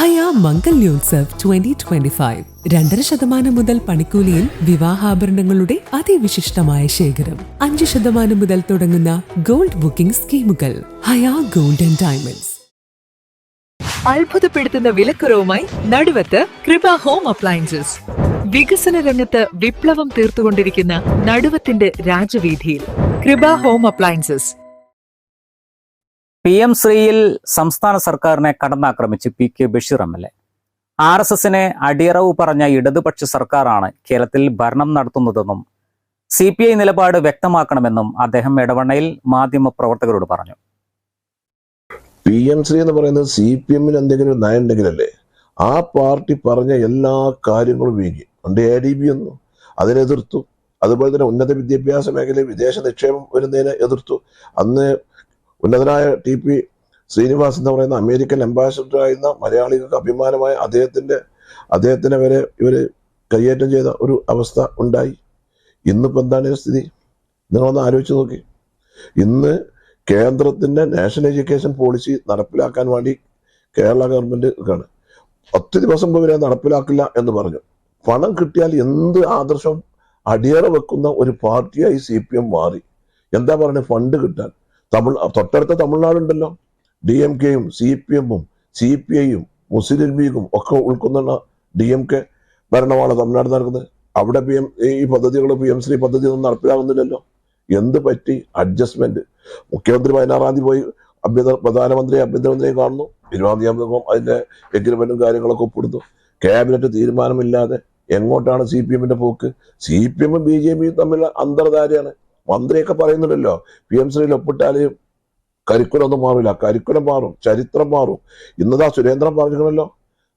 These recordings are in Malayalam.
ഹയ മംഗല്യോത്സവ് ട്വന്റി ട്വന്റി ഫൈവ് രണ്ടര ശതമാനം മുതൽ പണിക്കൂലിയിൽ വിവാഹാഭരണങ്ങളുടെ അതിവിശിഷ്ടമായ ശേഖരം. അഞ്ച് ശതമാനം മുതൽ തുടങ്ങുന്ന ഗോൾഡ് ബുക്കിംഗ് സ്കീമുകൾ. ഹയാ ഗോൾഡ് ആൻഡ് ഡയമണ്ട്സ്. അത്ഭുതപ്പെടുത്തുന്ന വിലക്കുറവുമായി നടുവത്ത് കൃപ ഹോം അപ്ലയൻസസ്. വികസന രംഗത്ത് വിപ്ലവം തീർത്തുകൊണ്ടിരിക്കുന്ന നടുവത്തിന്റെ രാജവീതിയിൽ Kripa home appliances. P M ശ്രീയിൽ സംസ്ഥാന സർക്കാരിനെ കടന്നാക്രമിച്ച് P K Basheer M L A. R S എസിനെ അടിയറവ് പറഞ്ഞ ഇടതുപക്ഷ സർക്കാരാണ് കേരളത്തിൽ ഭരണം നടത്തുന്നതെന്നും സി പി ഐ നിലപാട് വ്യക്തമാക്കണമെന്നും അദ്ദേഹം എടവണ്ണയിൽ മാധ്യമപ്രവർത്തകരോട് പറഞ്ഞു. പി എം ശ്രീ എന്ന് പറയുന്നത് സി പി എമ്മിന് എന്തെങ്കിലും നയം ഉണ്ടെങ്കിലല്ലേ ആ പാർട്ടി പറഞ്ഞ എല്ലാ കാര്യങ്ങളും വീങ്ങി. പണ്ട് എ ഡി ബി ഒന്നു അതിനെതിർത്തു അതുപോലെ തന്നെ ഉന്നത വിദ്യാഭ്യാസ മേഖലയിൽ വിദേശ നിക്ഷേപം വരുന്നതിനെ എതിർത്തു. അന്ന് ഉന്നതനായ ടി പി ശ്രീനിവാസ് എന്ന് പറയുന്ന അമേരിക്കൻ അംബാസിഡർ ആയിരുന്ന മലയാളികൾക്ക് അഭിമാനമായ അദ്ദേഹത്തിന്റെ അദ്ദേഹത്തിനെ വരെ ഇവർ കൈയേറ്റം ചെയ്ത ഒരു അവസ്ഥ ഉണ്ടായി. ഇന്നിപ്പോൾ എന്താണ് സ്ഥിതി? നിങ്ങളൊന്ന് ആലോചിച്ച് നോക്കി. ഇന്ന് കേന്ദ്രത്തിന്റെ നാഷണൽ എഡ്യൂക്കേഷൻ പോളിസി നടപ്പിലാക്കാൻ വേണ്ടി കേരള ഗവൺമെന്റ് ആണ് ഒത്തിരി ദിവസം ഇവരെ നടപ്പിലാക്കില്ല എന്ന് പറഞ്ഞു. പണം കിട്ടിയാൽ എന്ത് ആദർശം അടിയറ വെക്കുന്ന ഒരു പാർട്ടിയായി സി പി എം മാറി. എന്താ പറയുന്നത് ഫണ്ട് കിട്ടാൻ. തമിഴ് തൊട്ടടുത്ത തമിഴ്നാടുണ്ടല്ലോ. ഡി എം കെയും സി പി എമ്മും സി പി ഐയും മുസ്ലിം ലീഗും ഒക്കെ ഉൾക്കൊള്ളുന്ന ഡി എം കെ ഭരണമാണ് തമിഴ്നാട് നടക്കുന്നത്. അവിടെ പി എം ഈ പദ്ധതികൾ പി എം ശ്രീ പദ്ധതി ഒന്നും നടപ്പിലാകുന്നില്ലല്ലോ. എന്ത് പറ്റി? അഡ്ജസ്റ്റ്മെന്റ്. മുഖ്യമന്ത്രി പതിനാറാം തീയതി പോയി അഭ്യന്തര പ്രധാനമന്ത്രിയെ ആഭ്യന്തരമന്ത്രിയെ കാണുന്നു. ഇരുപതാം അതിന്റെ എഗ്രിമെന്റും കാര്യങ്ങളൊക്കെ ഒപ്പിടുന്നു. ക്യാബിനറ്റ് തീരുമാനമില്ലാതെ എങ്ങോട്ടാണ് സി പി എമ്മിന്റെ പോക്ക്? സി പി എമ്മും ബി ജെ പിയും തമ്മിലുള്ള അന്തർധാരയാണ്. മന്ത്രിയൊക്കെ പറയുന്നുണ്ടല്ലോ. പി എം ശ്രീയിൽ ഒപ്പിട്ടാൽ കരിക്കുലം ഒന്നും മാറില്ല കരിക്കുലം മാറും ചരിത്രം മാറും. ഇന്നതാ സുരേന്ദ്രൻ പറഞ്ഞിരിക്കണല്ലോ.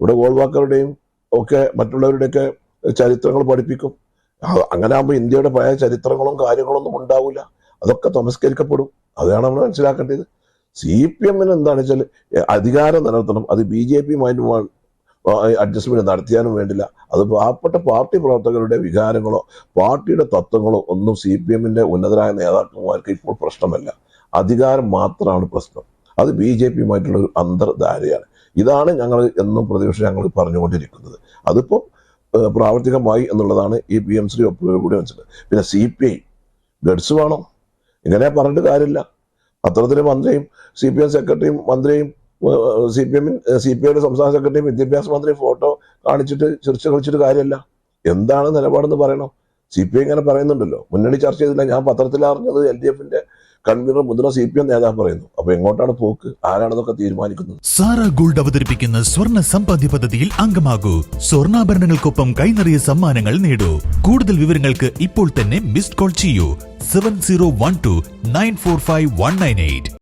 ഇവിടെ ഗോൾവാക്കറുടെയും ഒക്കെ മറ്റുള്ളവരുടെയൊക്കെ ചരിത്രങ്ങൾ പഠിപ്പിക്കും. അങ്ങനെ ആകുമ്പോൾ ഇന്ത്യയുടെ പഴയ ചരിത്രങ്ങളും കാര്യങ്ങളൊന്നും ഉണ്ടാവില്ല അതൊക്കെ തമസ്കരിക്കപ്പെടും. അതാണ് നമ്മൾ മനസ്സിലാക്കേണ്ടത്. സി പി എമ്മിന് എന്താണെന്ന് വെച്ചാൽ അധികാരം നിലനിർത്തണം. അത് ബി ജെ പിയുമായിട്ട് അഡ്ജസ്റ്റ്മെന്റ് നടത്തിയാലും വേണ്ടില്ല. അത് പാവപ്പെട്ട പാർട്ടി പ്രവർത്തകരുടെ വികാരങ്ങളോ പാർട്ടിയുടെ തത്വങ്ങളോ ഒന്നും സി പി എമ്മിന്റെ ഉന്നതരായ നേതാക്കന്മാർക്ക് ഇപ്പോൾ പ്രശ്നമല്ല. അധികാരം മാത്രമാണ് പ്രശ്നം. അത് ബി ജെ പിയുമായിട്ടുള്ള ഒരു അന്തർധാരയാണ്. ഇതാണ് ഞങ്ങൾ എന്നും പ്രതിപക്ഷം ഞങ്ങൾ പറഞ്ഞുകൊണ്ടിരിക്കുന്നത്. അതിപ്പോൾ പ്രാവർത്തികമായി എന്നുള്ളതാണ് ഈ പി എം ശ്രീ ഒപ്പിലൂടെ വെച്ചത്. പിന്നെ സി പി ഐ ഗഡ്സ് വേണം. ഇങ്ങനെ പറഞ്ഞിട്ട് കാര്യമില്ല. അത്തരത്തിലെ മന്ത്രിയും സി പി എം സെക്രട്ടറിയും മന്ത്രിയും സി പി എമ്മിൻ സി പി ഐയുടെ സംസ്ഥാന സെക്രട്ടറി വിദ്യാഭ്യാസ മന്ത്രി ഫോട്ടോ കാണിച്ചിട്ട് ചർച്ച കളിച്ചിട്ട് കാര്യമല്ല. എന്താണ് നിലപാടെന്ന് പറയണം. സി പി ഐ ഇങ്ങനെ പറയുന്നുണ്ടല്ലോ. മുന്നണി ചർച്ച ചെയ്തില്ല. ഞാൻ പത്രത്തിൽ അറിഞ്ഞത് എൽ ഡി എഫിന്റെ കൺവീനർ മുതിർന്ന സി പി എം നേതാവ് പറയുന്നു. അപ്പൊ എങ്ങോട്ടാണ് പോക്ക്? ആരാണെന്നൊക്കെ തീരുമാനിക്കുന്നത്? സാറ ഗോൾഡ് അവതരിപ്പിക്കുന്ന സ്വർണ സമ്പാദ്യ പദ്ധതിയിൽ അംഗമാകൂ. സ്വർണാഭരണങ്ങൾക്കൊപ്പം കൈനിറിയ സമ്മാനങ്ങൾ നേടൂ. കൂടുതൽ വിവരങ്ങൾക്ക് ഇപ്പോൾ തന്നെ മിസ്ഡ് കോൾ ചെയ്യൂ. Seven zero one two nine four five one nine eight.